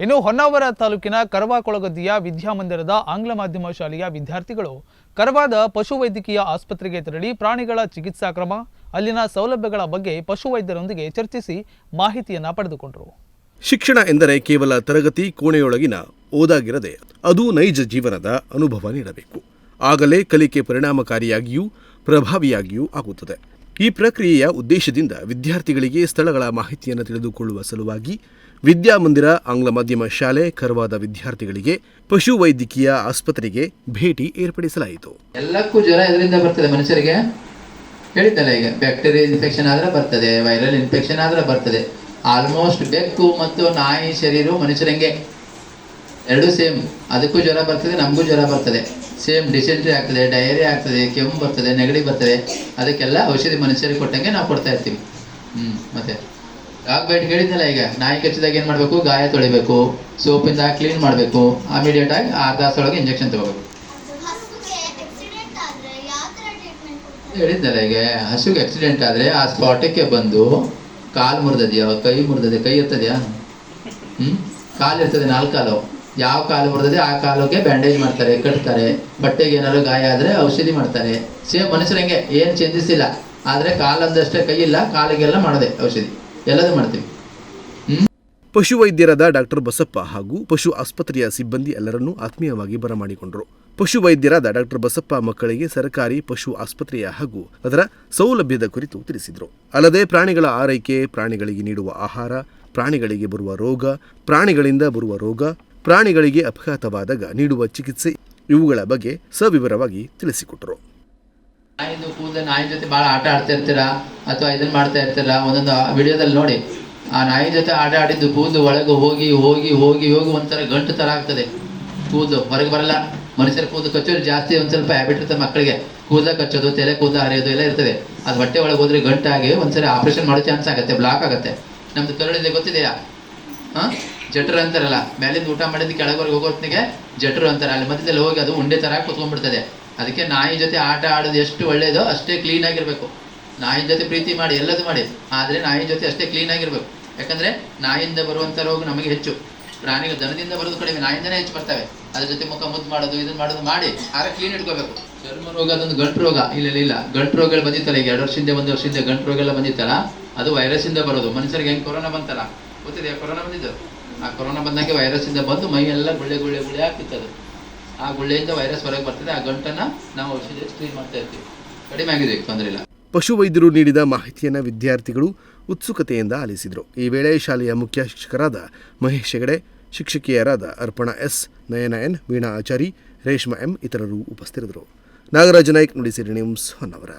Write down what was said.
ಇನ್ನು ಹೊನ್ನಾವರ ತಾಲೂಕಿನ ಕರವಾಕೊಳಗದ್ದಿಯ ವಿದ್ಯಾಮಂದಿರದ ಆಂಗ್ಲ ಮಾಧ್ಯಮ ಶಾಲೆಯ ವಿದ್ಯಾರ್ಥಿಗಳು ಕರವಾದ ಪಶುವೈದ್ಯಕೀಯ ಆಸ್ಪತ್ರೆಗೆ ತೆರಳಿ ಪ್ರಾಣಿಗಳ ಚಿಕಿತ್ಸಾ ಕ್ರಮ, ಅಲ್ಲಿನ ಸೌಲಭ್ಯಗಳ ಬಗ್ಗೆ ಪಶುವೈದ್ಯರೊಂದಿಗೆ ಚರ್ಚಿಸಿ ಮಾಹಿತಿಯನ್ನ ಪಡೆದುಕೊಂಡರು. ಶಿಕ್ಷಣ ಎಂದರೆ ಕೇವಲ ತರಗತಿ ಕೋಣೆಯೊಳಗಿನ ಓದಾಗಿರದೆ ಅದು ನೈಜ ಜೀವನದ ಅನುಭವ ನೀಡಬೇಕು. ಆಗಲೇ ಕಲಿಕೆ ಪರಿಣಾಮಕಾರಿಯಾಗಿಯೂ ಪ್ರಭಾವಿಯಾಗಿಯೂ ಆಗುತ್ತದೆ. ಈ ಪ್ರಕ್ರಿಯೆಯ ಉದ್ದೇಶದಿಂದ ವಿದ್ಯಾರ್ಥಿಗಳಿಗೆ ಸ್ಥಳಗಳ ಮಾಹಿತಿಯನ್ನು ತಿಳಿದುಕೊಳ್ಳುವ ಸಲುವಾಗಿ ವಿದ್ಯಾಮಂದಿರ ಆಂಗ್ಲ ಮಾಧ್ಯಮ ಶಾಲೆ, ಕರವಾದ ವಿದ್ಯಾರ್ಥಿಗಳಿಗೆ, ಪಶು ವೈದ್ಯಕೀಯ ಆಸ್ಪತ್ರೆಗೆ ಭೇಟಿ ಏರ್ಪಡಿಸಲಾಯಿತು. ಎಲ್ಲಕ್ಕೂ ಜ್ವರ ಇದರಿಂದ ಬರ್ತದೆ ಮನುಷ್ಯರಿಗೆ. ಹೇಳಿದ್ದಲ್ಲ ಈಗ ಬ್ಯಾಕ್ಟೀರಿಯಾ ಇನ್ಫೆಕ್ಷನ್ ಆದ್ರೆ ಬರ್ತದೆ ವೈರಲ್ ಇನ್ಫೆಕ್ಷನ್ ಆದ್ರೆ ಬರ್ತದೆ. ಆಲ್ಮೋಸ್ಟ್ ಬೆಕ್ಕು ಮತ್ತು ನಾಯಿ ಶರೀರ ಮನುಷ್ಯರಂಗೆ ಎರಡು ಸೇಮ್ ಅದಕ್ಕೂ ಜ್ವರ ಬರ್ತದೆ, ನಮಗೂ ಜ್ವರ ಬರ್ತದೆ. ಸೇಮ್ ಡಿಸೆಂಟ್ರಿ ಆಗ್ತದೆ ಡೈರಿ ಆಗ್ತದೆ, ಕೆಮ್ಮು ಬರ್ತದೆ, ನೆಗಡಿ ಬರ್ತದೆ, ಅದಕ್ಕೆಲ್ಲ ಔಷಧಿ ಮನುಷ್ಯರಿಗೆ ಕೊಟ್ಟಂಗೆ ನಾವು ಕೊಡ್ತಾ ಇರ್ತೀವಿ. ಹ್ಮ್, ಮತ್ತೆ ಡಾಗ್ ಬೈಟ್ ಹೇಳಿದ್ನಲ್ಲ ಈಗ, ನಾಯಿ ಕಚ್ಚಿದಾಗ ಏನು ಮಾಡಬೇಕು? ಗಾಯ ತೊಳಿಬೇಕು, ಸೋಪಿಂದ ಕ್ಲೀನ್ ಮಾಡಬೇಕು ಆಮಿಡಿಯೇಟಾಗಿ ಆಗಿ ದಾಸೊಳಗೆ ಇಂಜೆಕ್ಷನ್ ತಗೋಬೇಕು. ಹೇಳಿದ್ನಲ್ಲ ಈಗ, ಹಸುಗೆ ಆಕ್ಸಿಡೆಂಟ್ ಆದ್ರೆ ಆ ಸ್ಪಾಟಕ್ಕೆ ಬಂದು ಕಾಲು ಮುರಿದದ್ಯಾ, ಕೈ ಮುರಿದದೆ, ಕೈ ಎತ್ತದೆಯಾ? ಹ್ಞೂ ಕಾಲು ಇರ್ತದೆ ನಾಲ್ಕು ಕಾಲು. ಯಾವ ಕಾಲು ಮುರಿದಿದೆ ಆ ಕಾಲಕ್ಕೆ ಬ್ಯಾಂಡೇಜ್ ಮಾಡ್ತಾರೆ, ಕಟ್ತಾರೆ. ಬಟ್ಟೆಗೆ ಏನಾದ್ರು ಗಾಯ ಆದ್ರೆ ಔಷಧಿ ಮಾಡ್ತಾರೆ. ಸೇಮ್ ಮನುಷ್ಯರಂಗೆ ಏನು ಚೇಂಜಸ್ ಆದ್ರೆ ಕಾಲಂದಷ್ಟೇ ಕೈ ಇಲ್ಲ, ಕಾಲಿಗೆಲ್ಲ ಮಾಡೋದೆ ಔಷಧಿ. ಎಲ್ಲದೂ ಮಾಡ್ತೀವಿ. ಪಶುವೈದ್ಯರಾದ ಡಾಕ್ಟರ್ ಬಸಪ್ಪ ಹಾಗೂ ಪಶು ಆಸ್ಪತ್ರೆಯ ಸಿಬ್ಬಂದಿ ಎಲ್ಲರನ್ನೂ ಆತ್ಮೀಯವಾಗಿ ಬರಮಾಡಿಕೊಂಡರು. ಪಶುವೈದ್ಯರಾದ ಡಾಕ್ಟರ್ ಬಸಪ್ಪ ಮಕ್ಕಳಿಗೆ ಸರ್ಕಾರಿ ಪಶು ಆಸ್ಪತ್ರೆಯ ಹಾಗೂ ಅದರ ಸೌಲಭ್ಯದ ಕುರಿತು ತಿಳಿಸಿದರು. ಅಲ್ಲದೆ ಪ್ರಾಣಿಗಳ ಆರೈಕೆ, ಪ್ರಾಣಿಗಳಿಗೆ ನೀಡುವ ಆಹಾರ, ಪ್ರಾಣಿಗಳಿಗೆ ಬರುವ ರೋಗ, ಪ್ರಾಣಿಗಳಿಂದ ಬರುವ ರೋಗ ಪ್ರಾಣಿಗಳಿಗೆ ಅಪಘಾತವಾದಾಗ ನೀಡುವ ಚಿಕಿತ್ಸೆ ಇವುಗಳ ಬಗ್ಗೆ ಸವಿವರವಾಗಿ ತಿಳಿಸಿಕೊಟ್ಟರು ನಾಯಿದು ಕೂದಲು ನಾಯಿ ಜೊತೆ ಭಾಳ ಆಟ ಆಡ್ತಾ ಇರ್ತೀರಾ ಅಥವಾ ಇದನ್ನು ಮಾಡ್ತಾ ಇರ್ತೀರಾ ಒಂದೊಂದು ವಿಡಿಯೋದಲ್ಲಿ ನೋಡಿ. ಆ ನಾಯಿ ಜೊತೆ ಆಟ ಆಡಿದ್ದು ಕೂದಲು ಒಳಗೆ ಹೋಗಿ ಹೋಗಿ ಹೋಗಿ ಹೋಗಿ ಒಂಥರ ಗಂಟು ಥರ ಆಗ್ತದೆ. ಕೂದಲು ಹೊರಗೆ ಬರಲ್ಲ. ಮನುಷ್ಯರ ಕೂದಲು ಕಚ್ಚೋದು ಜಾಸ್ತಿ ಒಂದು ಸ್ವಲ್ಪ ಹ್ಯಾಬಿಟ್ ಇರ್ತದೆ ಮಕ್ಕಳಿಗೆ. ಕೂದಲ ಕಚ್ಚೋದು, ತಲೆ ಕೂದಲ ಹರಿಯೋದು ಎಲ್ಲ ಇರ್ತದೆ. ಅದು ಹೊಟ್ಟೆ ಒಳಗೆ ಹೋದ್ರೆ ಗಂಟಾಗಿ ಒಂದ್ಸರಿ ಆಪರೇಷನ್ ಮಾಡೋ ಚಾನ್ಸ್ ಆಗುತ್ತೆ ಬ್ಲಾಕ್ ಆಗುತ್ತೆ. ನಮ್ದು ಕರುಳಿದೆ ಗೊತ್ತಿದೆಯಾ? ಹಾಂ? ಜಠರ ಅಂತಾರಲ್ಲ ಮೇಲಿಂದ ಊಟ ಮಾಡಿದ್ದು ಕೆಳಗವರೆಗೆ ಹೋಗೋತ್ನಿಗೆ ಜಠರು ಅಂತಾರೆ. ಅಲ್ಲಿ ಮಧ್ಯದಲ್ಲಿ ಹೋಗಿ ಅದು ಉಂಡೆ ತರ ಕುತ್ಕೊಂಡ್ಬಿಡ್ತದೆ. ಅದಕ್ಕೆ ನಾಯಿ ಜೊತೆ ಆಟ ಆಡೋದು ಎಷ್ಟು ಒಳ್ಳೇದೋ ಅಷ್ಟೇ ಕ್ಲೀನ್ ಆಗಿರ್ಬೇಕು. ನಾಯಿ ಜೊತೆ ಪ್ರೀತಿ ಮಾಡಿ ಎಲ್ಲದು ಮಾಡಿ. ಆದರೆ ನಾಯಿ ಜೊತೆ ಅಷ್ಟೇ ಕ್ಲೀನ್ ಆಗಿರ್ಬೇಕು. ಯಾಕಂದ್ರೆ ನಾಯಿಯಿಂದ ಬರುವಂಥ ರೋಗ ನಮಗೆ ಹೆಚ್ಚು. ಪ್ರಾಣಿಗಳು ದನದಿಂದ ಬರೋದು ಕಡಿಮೆ ನಾಯಿಂದನೇ ಹೆಚ್ಚು ಬರ್ತವೆ. ಅದ್ರ ಜೊತೆ ಮುಖ ಮುದ್ದು ಮಾಡೋದು ಇದನ್ನ ಮಾಡೋದು ಮಾಡಿ ಆಗ ಕ್ಲೀನ್ ಇಟ್ಕೋಬೇಕು. ಚರ್ಮ ರೋಗ ಅದೊಂದು ಗಂಟು ರೋಗ. ಇಲ್ಲ ಇಲ್ಲ, ಗಂಟು ರೋಗಗಳು ಬಂದಿತ್ತಲ್ಲ ಈಗ ಎರಡು ವರ್ಷದಿಂದ ಒಂದು ವರ್ಷದಿಂದ ಗಂಟು ರೋಗ ಎಲ್ಲ ಬಂದಿತ್ತಲ್ಲ ಅದು ವೈರಸ್ ಇಂದ ಬರೋದು. ಮನುಷ್ಯರಿಗೆ ಹೆಂಗೆ ಕೊರೋನಾ ಬಂತಲ್ಲ? ಗೊತ್ತಿದೆಯಾ ಕೊರೋನಾ ಬಂದಿದ್ದು? ಆ ಕೊರೋನಾ ಬಂದಾಗೆ ವೈರಸ್ ಇಂದ ಬಂದು ಮೈ ಎಲ್ಲ ಗುಳ್ಳೆ ಗುಳ್ಳೆ ಗುಳ್ಳೆ ಅದು ಆ ಗುಳ್ಳೆಯಿಂದ ವೈರಸ್ ಹೊರಗೆ ಬರ್ತದೆ, ಆ ಗಂಟನ್ನ ನಾವು ಔಷಧಿ ಸ್ಕ್ರೀನ್ ಮಾಡ್ತಾ ಇರ್ತೀವಿ. ಕಡಿಮೆ ಆಗಿದೆ, ತೊಂದರೆ ಇಲ್ಲ. ಪಶುವೈದ್ಯರು ನೀಡಿದ ಮಾಹಿತಿಯನ್ನು ವಿದ್ಯಾರ್ಥಿಗಳು ಉತ್ಸುಕತೆಯಿಂದ ಆಲಿಸಿದರು. ಈ ವೇಳೆ ಶಾಲೆಯ ಮುಖ್ಯ ಶಿಕ್ಷಕರಾದ Mahesh Hegde, ಶಿಕ್ಷಕಿಯರಾದ Arpana S, Nayana N, Veena Achari, Reshma M ಇತರರು ಉಪಸ್ಥಿತರಿದ್ದರು. ನಾಗರಾಜ ನಾಯ್ಕ್ ನುಡಿಸಿರಿ ನ್ಯೂಸ್ ಹೊನ್ನವರ.